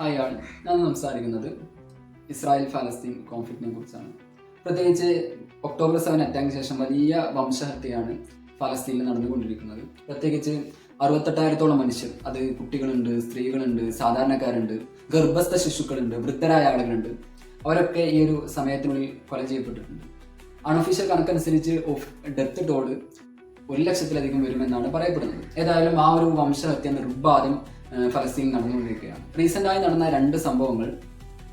Hi ആൾ. ഞാൻ സംസാരിക്കുന്നത് Israel ഫലസ്തീൻ കോൺഫ്ലിക്റ്റിനെ കുറിച്ചാണ്. പ്രത്യേകിച്ച് ഒക്ടോബർ സെവൻ അറ്റാക്കിന് ശേഷം വലിയ വംശഹത്യയാണ് ഫലസ്തീനിൽ നടന്നുകൊണ്ടിരിക്കുന്നത്. പ്രത്യേകിച്ച് അറുപത്തെട്ടായിരത്തോളം മനുഷ്യർ അത് കുട്ടികളുണ്ട് സ്ത്രീകളുണ്ട് സാധാരണക്കാരുണ്ട് ഗർഭസ്ഥ ശിശുക്കളുണ്ട് വൃദ്ധരായ ആളുകളുണ്ട്. അവരൊക്കെ ഈ ഒരു സമയത്തിനുള്ളിൽ കൊല ചെയ്യപ്പെട്ടിട്ടുണ്ട്. അൺഒഫീഷ്യൽ കണക്കനുസരിച്ച് ഡെത്ത് ടോൾ ഒരു ലക്ഷത്തിലധികം വരുമെന്നാണ് പറയപ്പെടുന്നത്. ഏതായാലും ആ ഒരു വംശഹത്യ നിർബാധം ഏഹ്, ഫലസ്തീനിൽ നടന്നുകൊണ്ടിരിക്കുകയാണ്. റീസെന്റായി നടന്ന രണ്ട് സംഭവങ്ങൾ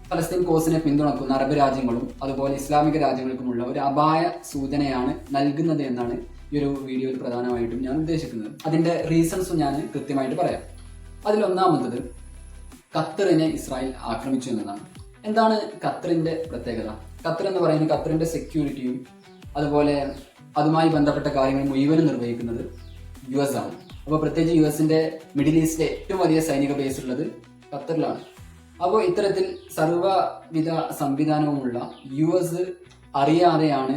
ഫലസ്തീൻ കോസിനെ പിന്തുണക്കുന്ന അറബ് രാജ്യങ്ങളും അതുപോലെ ഇസ്ലാമിക രാജ്യങ്ങൾക്കുമുള്ള ഒരു അപായ സൂചനയാണ് നൽകുന്നത് എന്നാണ് ഈ ഒരു വീഡിയോയിൽ പ്രധാനമായിട്ടും ഞാൻ ഉദ്ദേശിക്കുന്നത്. അതിന്റെ റീസൺസും ഞാൻ കൃത്യമായിട്ട് പറയാം. അതിലൊന്നാമത്തത് ഖത്തറിനെ ഇസ്രായേൽ ആക്രമിച്ചു എന്നതാണ്. എന്താണ് ഖത്തറിന്റെ പ്രത്യേകത? ഖത്തർ എന്ന് പറയുന്നത് ഖത്തറിന്റെ സെക്യൂരിറ്റിയും അതുപോലെ അതുമായി ബന്ധപ്പെട്ട കാര്യങ്ങൾ മുഴുവനും നിർവഹിക്കുന്നത് യു എസ് ആണ്. അപ്പോൾ പ്രത്യേകിച്ച് യു എസിന്റെ മിഡിൽ ഈസ്റ്റിലെ ഏറ്റവും വലിയ സൈനിക ബേസ് ഉള്ളത് ഖത്തറിലാണ്. അപ്പോൾ ഇത്തരത്തിൽ സർവവിധ സംവിധാനവുമുള്ള യു എസ് അറിയാതെയാണ്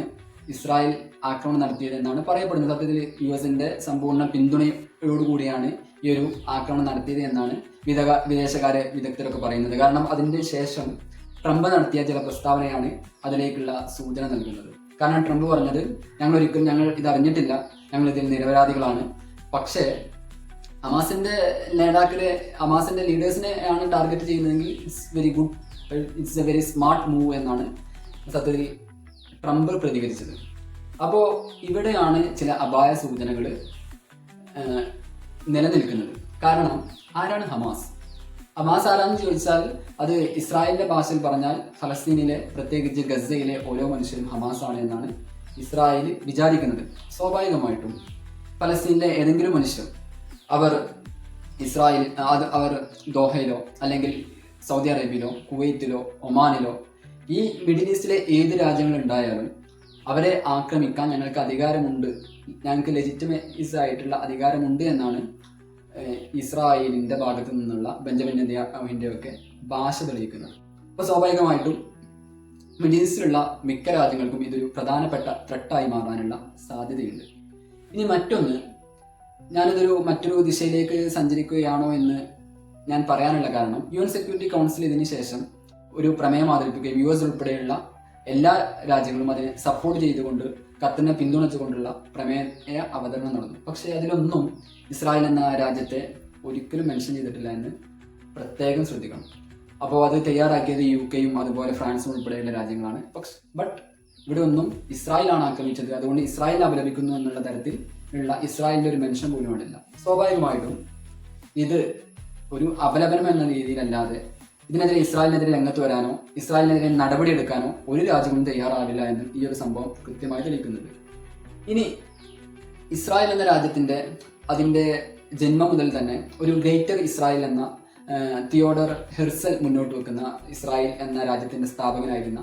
ഇസ്രായേൽ ആക്രമണം നടത്തിയത് എന്നാണ് പറയപ്പെടുന്നത്. സത്യത്തിൽ യു എസിന്റെ സമ്പൂർണ പിന്തുണയോടുകൂടിയാണ് ഈ ഒരു ആക്രമണം നടത്തിയത് എന്നാണ് വിദഗ വിദേശകാര്യ വിദഗ്ധരൊക്കെ പറയുന്നത്. കാരണം അതിന്റെ ശേഷം ട്രംപ് നടത്തിയ ചില പ്രസ്താവനയാണ് അതിലേക്കുള്ള സൂചന നൽകുന്നത്. കാരണം ട്രംപ് പറഞ്ഞത് ഞങ്ങൾ ഒരിക്കലും ഞങ്ങൾ ഇത് അറിഞ്ഞിട്ടില്ല ഞങ്ങൾ ഇതിൽ നിരപരാധികളാണ്. പക്ഷേ അമാസിന്റെ നേതാക്കളെ അമാസിന്റെ ലീഡേഴ്സിനെ ആണ് ടാർഗറ്റ് ചെയ്യുന്നതെങ്കിൽ it's very good it's a very smart move എന്നാണ് സത്യത്തിൽ ട്രംപ് പ്രതികരിച്ചത്. അപ്പോൾ ഇവിടെയാണ് ചില അപായ സൂചനകൾ നിലനിൽക്കുന്നത്. കാരണം ആരാണ് ഹമാസ്? ഹമാസ് ആരാന്ന് ചോദിച്ചാൽ അത് ഇസ്രായേലിന്റെ ഭാഷയിൽ പറഞ്ഞാൽ ഫലസ്തീനിലെ പ്രത്യേകിച്ച് ഗസയിലെ ഓരോ മനുഷ്യരും ഹമാസ് ആണ് എന്നാണ് ഇസ്രായേൽ വിചാരിക്കുന്നത്. സ്വാഭാവികമായിട്ടും ഫലസ്തീനിലെ ഏതെങ്കിലും മനുഷ്യർ അവർ ഇസ്രായേൽ അത് അവർ ദോഹയിലോ അല്ലെങ്കിൽ സൗദി അറേബ്യയിലോ കുവൈത്തിലോ ഒമാനിലോ ഈ മിഡിൽ ഈസ്റ്റിലെ ഏത് രാജ്യങ്ങളുണ്ടായാലും അവരെ ആക്രമിക്കാൻ ഞങ്ങൾക്ക് അധികാരമുണ്ട്. ഞങ്ങൾക്ക് ലെജിറ്റിമൈസ് ആയിട്ടുള്ള അധികാരമുണ്ട് എന്നാണ് ഇസ്രായേലിന്റെ ഭാഗത്തു നിന്നുള്ള ബെഞ്ചമിൻ നെതന്യാഹുവിന്റെ ഒക്കെ ഭാഷ തെളിയിക്കുന്നത്. അപ്പോൾ സ്വാഭാവികമായിട്ടും മിഡിൽ ഈസ്റ്റിലുള്ള മിക്ക രാജ്യങ്ങൾക്കും ഇതൊരു പ്രധാനപ്പെട്ട ത്രട്ടായി മാറാനുള്ള സാധ്യതയുണ്ട്. ഇനി മറ്റൊന്ന്. ഞാനിതൊരു മറ്റൊരു ദിശയിലേക്ക് സഞ്ചരിക്കുകയാണോ എന്ന് ഞാൻ പറയാനുള്ള കാരണം യു എൻ സെക്യൂരിറ്റി കൗൺസിൽ ഇതിന് ശേഷം ഒരു പ്രമേയം അവതരിപ്പിക്കുകയും യു എസ് ഉൾപ്പെടെയുള്ള എല്ലാ രാജ്യങ്ങളും അതിനെ സപ്പോർട്ട് ചെയ്തുകൊണ്ട് ഖത്തറിനെ പിന്തുണച്ചുകൊണ്ടുള്ള പ്രമേയ അവതരണം നടന്നു. പക്ഷേ അതിലൊന്നും ഇസ്രായേൽ എന്ന രാജ്യത്തെ ഒരിക്കലും മെൻഷൻ ചെയ്തിട്ടില്ല എന്ന് പ്രത്യേകം ശ്രദ്ധിക്കണം. അപ്പോൾ അത് തയ്യാറാക്കിയത് യു കെയും അതുപോലെ ഫ്രാൻസും ഉൾപ്പെടെയുള്ള രാജ്യങ്ങളാണ്. പക്ഷെ ബട്ട് ഇവിടെ ഒന്നും ഇസ്രായേലാണ് ആക്രമിച്ചത്. അതുകൊണ്ട് ഇസ്രായേലിനെ അപലപിക്കുന്നു എന്നുള്ള തരത്തിൽ ഉള്ള ഇസ്രായേലിന്റെ ഒരു മെൻഷൻ പോലും ഇല്ല. സ്വാഭാവികമായിട്ടും ഇത് ഒരു അപലപനം എന്ന രീതിയിലല്ലാതെ ഇതിനെതിരെ ഇസ്രായേലിനെതിരെ രംഗത്ത് വരാനോ ഇസ്രായേലിനെതിരെ നടപടിയെടുക്കാനോ ഒരു രാജ്യവും തയ്യാറാവില്ല എന്ന് ഈ ഒരു സംഭവം കൃത്യമായി തെളിയിക്കുന്നുണ്ട്. ഇനി ഇസ്രായേൽ എന്ന രാജ്യത്തിന്റെ അതിന്റെ ജന്മം മുതൽ തന്നെ ഒരു ഗ്രേറ്റർ ഇസ്രായേൽ എന്ന തിയോഡർ ഹെർസൽ മുന്നോട്ട് വെക്കുന്ന ഇസ്രായേൽ എന്ന രാജ്യത്തിന്റെ സ്ഥാപകനായിരുന്ന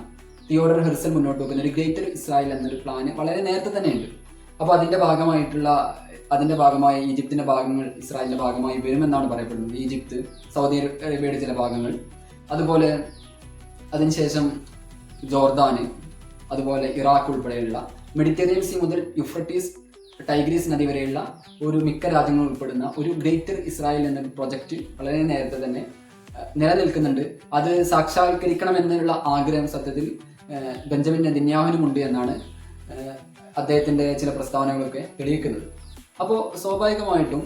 തിയോഡർ ഹെർസൽ മുന്നോട്ട് വെക്കുന്ന. ഒരു ഗ്രേറ്റർ ഇസ്രായേൽ എന്നൊരു പ്ലാന് വളരെ നേരത്തെ തന്നെ ഉണ്ട് അപ്പോൾ അതിന്റെ ഭാഗമായിട്ടുള്ള അതിന്റെ ഭാഗമായി ഈജിപ്തിന്റെ ഭാഗങ്ങൾ ഇസ്രായേലിന്റെ ഭാഗമായി വരുമെന്നാണ് പറയപ്പെടുന്നത്. ഈജിപ്ത് സൗദി അറേബ്യയുടെ ചില ഭാഗങ്ങൾ. അതുപോലെ അതിനുശേഷം ജോർദാന് അതുപോലെ ഇറാഖ് ഉൾപ്പെടെയുള്ള മെഡിറ്ററേനിയൻ സീ മുതൽ യുഫ്രട്ടീസ് ടൈഗ്രീസ് നദി വരെയുള്ള ഒരു മിക്ക രാജ്യങ്ങൾ ഉൾപ്പെടുന്ന ഒരു ഗ്രേറ്റർ ഇസ്രായേൽ എന്ന പ്രൊജക്റ്റ് വളരെ നേരത്തെ തന്നെ നിലനിൽക്കുന്നുണ്ട്. അത് സാക്ഷാത്കരിക്കണം എന്നുള്ള ആഗ്രഹം സത്യത്തിൽ ബെഞ്ചമിൻ നെതിന്യാഹുവിനുമുണ്ട് എന്നാണ് അദ്ദേഹത്തിന്റെ ചില പ്രസ്താവനകളൊക്കെ തെളിയിക്കുന്നത്. അപ്പോൾ സ്വാഭാവികമായിട്ടും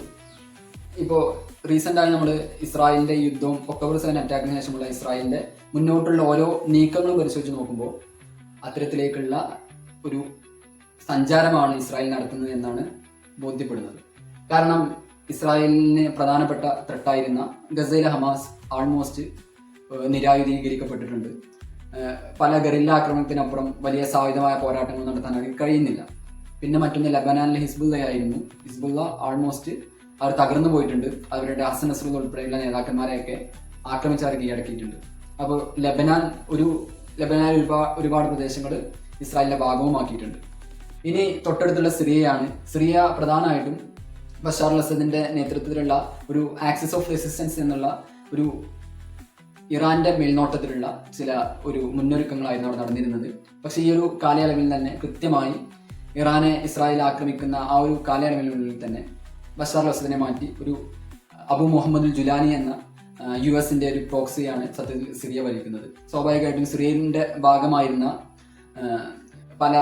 ഇപ്പോൾ റീസെന്റായി നമ്മൾ ഇസ്രായേലിന്റെ യുദ്ധവും ഒക്ടോബർ സെവൻ അറ്റാക്കിന് ശേഷമുള്ള ഇസ്രായേലിന്റെ മുന്നോട്ടുള്ള ഓരോ നീക്കങ്ങളും പരിശോധിച്ച് നോക്കുമ്പോൾ അത്തരത്തിലേക്കുള്ള ഒരു സഞ്ചാരമാണ് ഇസ്രായേൽ നടത്തുന്നത് എന്നാണ് ബോധ്യപ്പെടുന്നത്. കാരണം ഇസ്രായേലിന് പ്രധാനപ്പെട്ട ത്രട്ടായിരുന്ന ഗസയിലെ ഹമാസ് ആൾമോസ്റ്റ് നിരായുധീകരിക്കപ്പെട്ടിട്ടുണ്ട്. പല ഗറില്ല ആക്രമണത്തിനപ്പുറം വലിയ സായുധമായ പോരാട്ടങ്ങൾ നടത്താൻ അവർക്ക് കഴിയുന്നില്ല. പിന്നെ മറ്റൊന്ന് ലബനാനിലെ ഹിസ്ബുല്ല ആയിരുന്നു. ഹിസ്ബുല്ല ആൾമോസ്റ്റ് അവർ തകർന്നു പോയിട്ടുണ്ട്. അവരുടെ ഹസൻ നസ്രുൽ ഉൾപ്പെടെയുള്ള നേതാക്കന്മാരെയൊക്കെ ആക്രമിച്ച് അവർ കീഴടക്കിയിട്ടുണ്ട്. അപ്പോൾ ലബനാൻ ഒരു ലബനാൻ ഒരുപാട് ഒരുപാട് പ്രദേശങ്ങൾ ഇസ്രായേലിന്റെ ഭാഗവുമാക്കിയിട്ടുണ്ട് ഇനി തൊട്ടടുത്തുള്ള സിറിയയാണ്. സിറിയ പ്രധാനമായിട്ടും ബഷാർ അസദിന്റെ നേതൃത്വത്തിലുള്ള ഒരു ആക്സിസ് ഓഫ് റെസിസ്റ്റൻസ് എന്നുള്ള ഒരു ഇറാന്റെ മേൽനോട്ടത്തിലുള്ള ചില ഒരു മുന്നൊരുക്കങ്ങളായിരുന്നു അവിടെ നടന്നിരുന്നത്. പക്ഷേ ഈ ഒരു കാലയളവിൽ തന്നെ കൃത്യമായി ഇറാനെ ഇസ്രായേൽ ആക്രമിക്കുന്ന ആ ഒരു കാലയളവിനുള്ളിൽ തന്നെ ബഷാർ അസദിനെ മാറ്റി ഒരു അബു മുഹമ്മദ് ജുലാനി എന്ന യു എസിന്റെ ഒരു പ്രോക്സിയാണ് സത്യത്തിൽ സിറിയ ഭരിക്കുന്നത്. സ്വാഭാവികമായിട്ടും സിറിയന്റെ ഭാഗമായിരുന്ന പല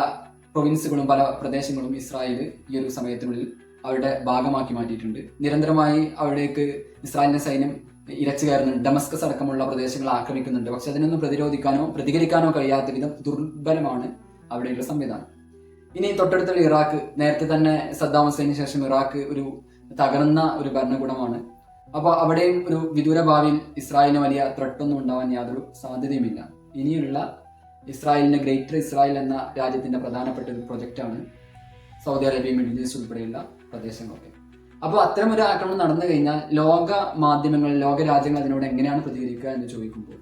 പ്രൊവിൻസുകളും പല പ്രദേശങ്ങളും ഇസ്രായേൽ ഈ ഒരു സമയത്തിനുള്ളിൽ അവരുടെ ഭാഗമാക്കി മാറ്റിയിട്ടുണ്ട്. നിരന്തരമായി അവിടേക്ക് ഇസ്രായേലിന്റെ സൈന്യം ഇരച്ചു ഡമസ്കസ് അടക്കമുള്ള പ്രദേശങ്ങൾ ആക്രമിക്കുന്നുണ്ട്. പക്ഷെ അതിനൊന്നും പ്രതിരോധിക്കാനോ പ്രതികരിക്കാനോ കഴിയാത്ത വിധം ദുർബലമാണ് അവിടെയുള്ള സംവിധാനം. ഇനി തൊട്ടടുത്തുള്ള ഇറാഖ് നേരത്തെ തന്നെ സദ്ദാം ഹുസൈന് ശേഷം ഇറാഖ് ഒരു തകർന്ന ഒരു ഭരണകൂടമാണ്. അപ്പോൾ അവിടെയും ഒരു വിദൂര ഭാവിയിൽ ഇസ്രായേലിന് വലിയ ത്രട്ടൊന്നും ഉണ്ടാവാൻ യാതൊരു സാധ്യതയുമില്ല. ഇനിയുള്ള ഇസ്രായേലിന്റെ ഗ്രേറ്റർ ഇസ്രായേൽ എന്ന രാജ്യത്തിന്റെ പ്രധാനപ്പെട്ട ഒരു പ്രൊജക്റ്റാണ് സൗദി അറേബ്യ മിഡിൽ ഈസ്റ്റ് ഉൾപ്പെടെയുള്ള പ്രദേശങ്ങളൊക്കെ. അപ്പോൾ അത്തരം ഒരു ആക്രമണം നടന്നു കഴിഞ്ഞാൽ ലോക മാധ്യമങ്ങൾ ലോക രാജ്യങ്ങൾ അതിനോട് എങ്ങനെയാണ് പ്രതികരിക്കുക എന്ന് ചോദിക്കുമ്പോൾ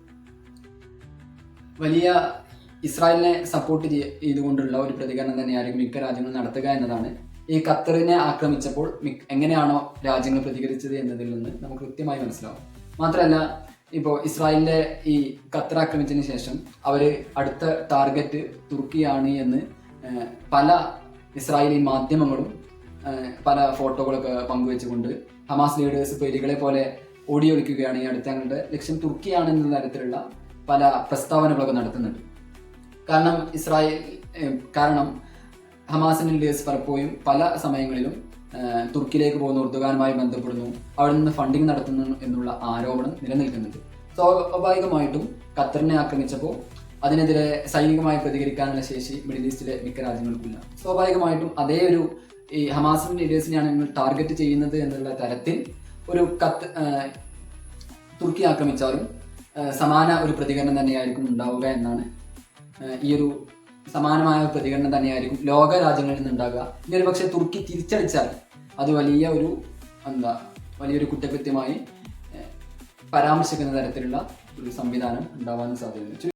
വലിയ ഇസ്രായേലിനെ സപ്പോർട്ട് ചെയ്തുകൊണ്ടുള്ള ഒരു പ്രതികരണം തന്നെയായിരിക്കും മിക്ക രാജ്യങ്ങൾ നടത്തുക എന്നതാണ്. ഈ ഖത്തറിനെ ആക്രമിച്ചപ്പോൾ എങ്ങനെയാണോ രാജ്യങ്ങൾ പ്രതികരിച്ചത് എന്നതിൽ നിന്ന് നമുക്ക് കൃത്യമായി മനസ്സിലാവും. മാത്രമല്ല ഇപ്പോൾ ഇസ്രായേലിന്റെ ഈ ഖത്തർ ആക്രമിച്ചതിന് ശേഷം അവർ അടുത്ത ടാർഗറ്റ് തുർക്കിയാണ് എന്ന് പല ഇസ്രായേലി മാധ്യമങ്ങളും പല ഫോട്ടോകളൊക്കെ പങ്കുവെച്ചുകൊണ്ട് ഹമാസ് ലീഡേഴ്സ് പേരുകളെ പോലെ ഓടിയൊളിക്കുകയാണ് ഈ അടുത്ത ഞങ്ങളുടെ ലക്ഷ്യം. തുർക്കിയാണെന്ന തരത്തിലുള്ള പല പ്രസ്താവനകളൊക്കെ നടത്തുന്നുണ്ട്. കാരണം ഇസ്രായേൽ കാരണം ഹമാസിന് ലീഡേഴ്സ് പലപ്പോഴും പല സമയങ്ങളിലും തുർക്കിയിലേക്ക് പോകുന്ന ഉർദുഗാനുമായി ബന്ധപ്പെടുന്നു. അവിടെ നിന്ന് ഫണ്ടിങ് നടത്തുന്നു എന്നുള്ള ആരോപണം നിലനിൽക്കുന്നുണ്ട്. സ്വാഭാവികമായിട്ടും ഖത്തറിനെ ആക്രമിച്ചപ്പോൾ അതിനെതിരെ സൈനികമായി പ്രതികരിക്കാനുള്ള ശേഷി മിഡിൽ ഈസ്റ്റിലെ മിക്ക രാജ്യങ്ങൾക്കില്ല സ്വാഭാവികമായിട്ടും അതേ ഒരു ഈ ഹമാസിന്റെ ലീഡേഴ്സിനെയാണ് ഞങ്ങൾ ടാർഗറ്റ് ചെയ്യുന്നത് എന്നുള്ള തരത്തിൽ ഒരു കത്ത് തുർക്കി ആക്രമിച്ചാലും സമാന ഒരു പ്രതികരണം തന്നെയായിരിക്കും ഉണ്ടാവുക എന്നാണ് ഈ ഒരു സമാനമായ പ്രതികരണം തന്നെയായിരിക്കും ലോക രാജ്യങ്ങളിൽ നിന്നുണ്ടാകുക ഇനി ഒരു പക്ഷേ തുർക്കി തിരിച്ചടിച്ചാൽ അത് വലിയ ഒരു എന്താ വലിയൊരു കുറ്റകൃത്യമായി പരാമർശിക്കുന്ന തരത്തിലുള്ള ഒരു സംവിധാനം ഉണ്ടാവാൻ സാധ്യതയുണ്ട്.